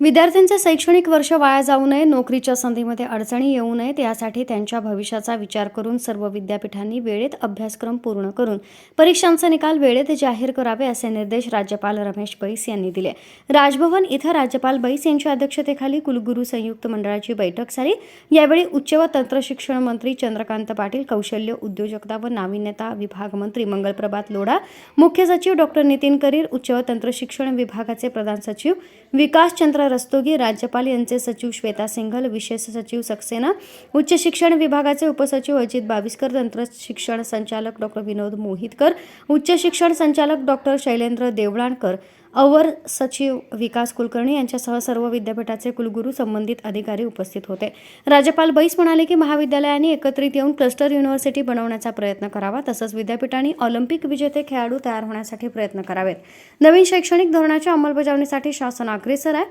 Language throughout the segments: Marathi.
विद्यार्थ्यांचे शैक्षणिक वर्ष वाया जाऊ नये नोकरीच्या संधीमध्ये अडचणी येऊ नयेत यासाठी त्यांच्या भविष्याचा विचार करून सर्व विद्यापीठांनी वेळेत अभ्यासक्रम पूर्ण करून परीक्षांचे निकाल वेळेत जाहीर करावे असे निर्देश राज्यपाल रमेश बैस यांनी दिले. राजभवन इथं राज्यपाल बैस यांच्या अध्यक्षतेखाली कुलगुरू संयुक्त मंडळाची बैठक झाली. यावेळी उच्च व तंत्रशिक्षण मंत्री चंद्रकांत पाटील कौशल्य उद्योजकता व नाविन्यता विभाग मंत्री मंगलप्रभात लोढा मुख्य सचिव डॉक्टर नितीन करीर उच्च व तंत्रशिक्षण विभागाचे प्रधान सचिव विकास चंद्र रस्तोगी राज्यपाल यांचे सचिव श्वेता सिंघल विशेष सचिव सक्सेना उच्च शिक्षण विभागाचे उपसचिव अजित बाविस्कर तंत्र शिक्षण संचालक डॉक्टर विनोद मोहितकर उच्च शिक्षण संचालक डॉक्टर शैलेंद्र देवळाणकर अवर सचिव विकास कुलकर्णी यांच्यासह सर्व विद्यापीठाचे कुलगुरू संबंधित अधिकारी उपस्थित होते. राज्यपाल बैस म्हणाले की महाविद्यालयांनी एकत्रित येऊन क्लस्टर युनिव्हर्सिटी बनवण्याचा प्रयत्न करावा तसंच विद्यापीठांनी ऑलिम्पिक विजेते खेळाडू तयार होण्यासाठी प्रयत्न करावेत. नवीन शैक्षणिक धोरणाच्या अंमलबजावणीसाठी शासन अग्रेसर आहे.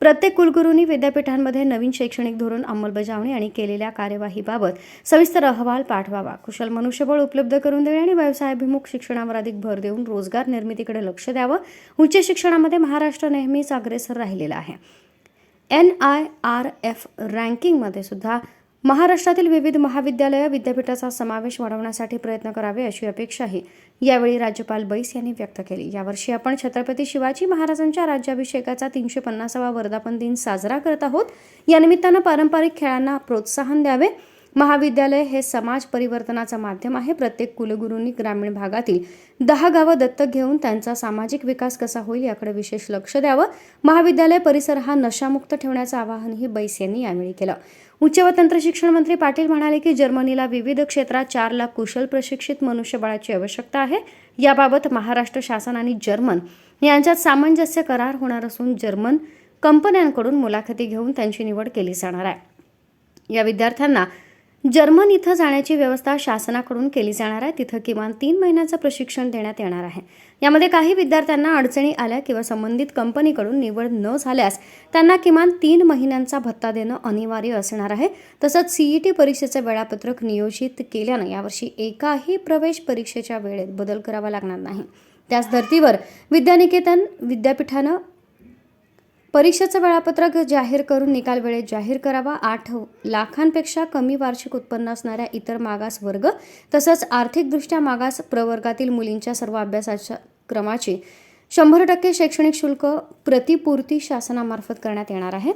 प्रत्येक कुलगुरूंनी विद्यापीठांमध्ये नवीन शैक्षणिक धोरण अंमलबजावणी आणि केलेल्या कार्यवाहीबाबत सविस्तर अहवाल पाठवावा. कुशल मनुष्यबळ उपलब्ध करून देणे आणि व्यवसायाभिमुख शिक्षणावर अधिक भर देऊन रोजगार निर्मितीकडे लक्ष द्यावं उच्च शिक्षणामध्ये महाराष्ट्र नेहमीच अग्रेसर राहिलेला आहे. एन आय आर एफ रँकिंगमध्ये सुद्धा महाराष्ट्रातील विविध महाविद्यालय विद्यापीठाचा समावेश वाढवण्यासाठी प्रयत्न करावे अशी अपेक्षाही यावेळी राज्यपाल बैस यांनी व्यक्त केली. यावर्षी आपण छत्रपती शिवाजी महाराजांच्या राज्याभिषेकाचा तीनशे पन्नासावा वर्धापन दिन साजरा करत आहोत. या निमित्तानं पारंपरिक खेळांना प्रोत्साहन द्यावे. महाविद्यालय हे समाज परिवर्तनाचं माध्यम आहे. प्रत्येक कुलगुरूंनी ग्रामीण भागातील दहा गावं दत्तक घेऊन त्यांचा सामाजिक विकास कसा होईल याकडे विशेष लक्ष द्यावं. महाविद्यालय परिसर हा नशामुक्त ठेवण्याचं आवाहनही बैस यांनी यावेळी केलं. उच्च व तंत्र शिक्षण मंत्री पाटील म्हणाले की जर्मनीला विविध क्षेत्रात चार लाख कुशल प्रशिक्षित मनुष्यबळाची आवश्यकता आहे. याबाबत महाराष्ट्र शासन आणि जर्मन यांच्यात सामंजस्य करार होणार असून जर्मन कंपन्यांकडून मुलाखती घेऊन त्यांची निवड केली जाणार आहे. या विद्यार्थ्यांना जर्मन इथं जाण्याची व्यवस्था शासनाकडून केली जाणार आहे. तिथं किमान तीन महिन्याचं प्रशिक्षण देण्यात येणार आहे. यामध्ये काही विद्यार्थ्यांना अडचणी आल्या किंवा संबंधित कंपनीकडून निवड न झाल्यास त्यांना किमान तीन महिन्यांचा भत्ता देणं अनिवार्य असणार आहे. तसंच सीईटी परीक्षेचं वेळापत्रक नियोजित केल्यानं यावर्षी एकाही प्रवेश परीक्षेच्या वेळेत बदल करावा लागणार नाही. त्याच धर्तीवर विद्यानिकेतन विद्यापीठानं परीक्षेचं वेळापत्रक जाहीर करून निकाल वेळेत जाहीर करावा. आठ लाखांपेक्षा कमी वार्षिक उत्पन्न असणाऱ्या इतर मागास वर्ग तसंच आर्थिकदृष्ट्या मागास प्रवर्गातील मुलींच्या सर्व अभ्यासाच्या क्रमाची शंभर टक्के शैक्षणिक शुल्क प्रतिपूर्ती शासनामार्फत करण्यात येणार आहे.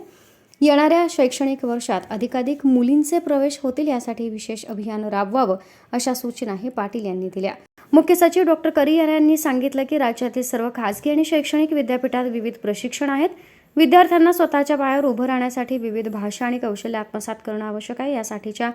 येणाऱ्या शैक्षणिक वर्षात अधिकाधिक मुलींचे प्रवेश होतील यासाठी विशेष अभियान राबवावं अशा सूचनाही पाटील यांनी दिल्या. मुख्य सचिव डॉक्टर करियर यांनी सांगितलं की राज्यातील सर्व खासगी आणि शैक्षणिक विद्यापीठात विविध प्रशिक्षण आहेत. विद्यार्थ्यांना स्वतःच्या पायावर उभं राहण्यासाठी विविध भाषा आणि कौशल्य आत्मसात करणं आवश्यक आहे. यासाठीच्या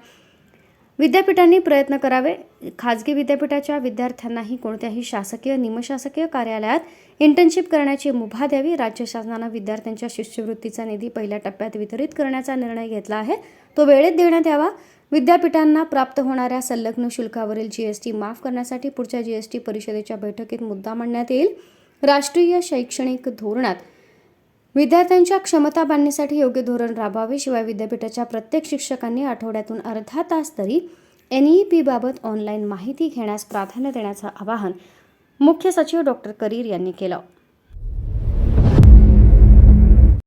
विद्यापीठांनी प्रयत्न करावे. खाजगी विद्यापीठाच्या विद्यार्थ्यांनाही कोणत्याही शासकीय निमशासकीय कार्यालयात इंटर्नशिप करण्याची मुभा द्यावी. राज्य शासनानं विद्यार्थ्यांच्या शिष्यवृत्तीचा निधी पहिल्या टप्प्यात वितरित करण्याचा निर्णय घेतला आहे. तो वेळेत देण्यात यावा. विद्यापीठांना प्राप्त होणाऱ्या संलग्न शुल्कावरील जीएसटी माफ करण्यासाठी पुढच्या जीएसटी परिषदेच्या बैठकीत मुद्दा मांडण्यात येईल. राष्ट्रीय शैक्षणिक धोरणात विद्यार्थ्यांच्या क्षमता बांधण्यासाठी योग्य धोरण राबवावे शिवाय विद्यापीठाच्या प्रत्येक शिक्षकांनी आठवड्यातून अर्धा तास तरी एन ई पीबाबत ऑनलाईन माहिती घेण्यास प्राधान्य देण्याचं आवाहन मुख्य सचिव डॉक्टर करीर यांनी केलं.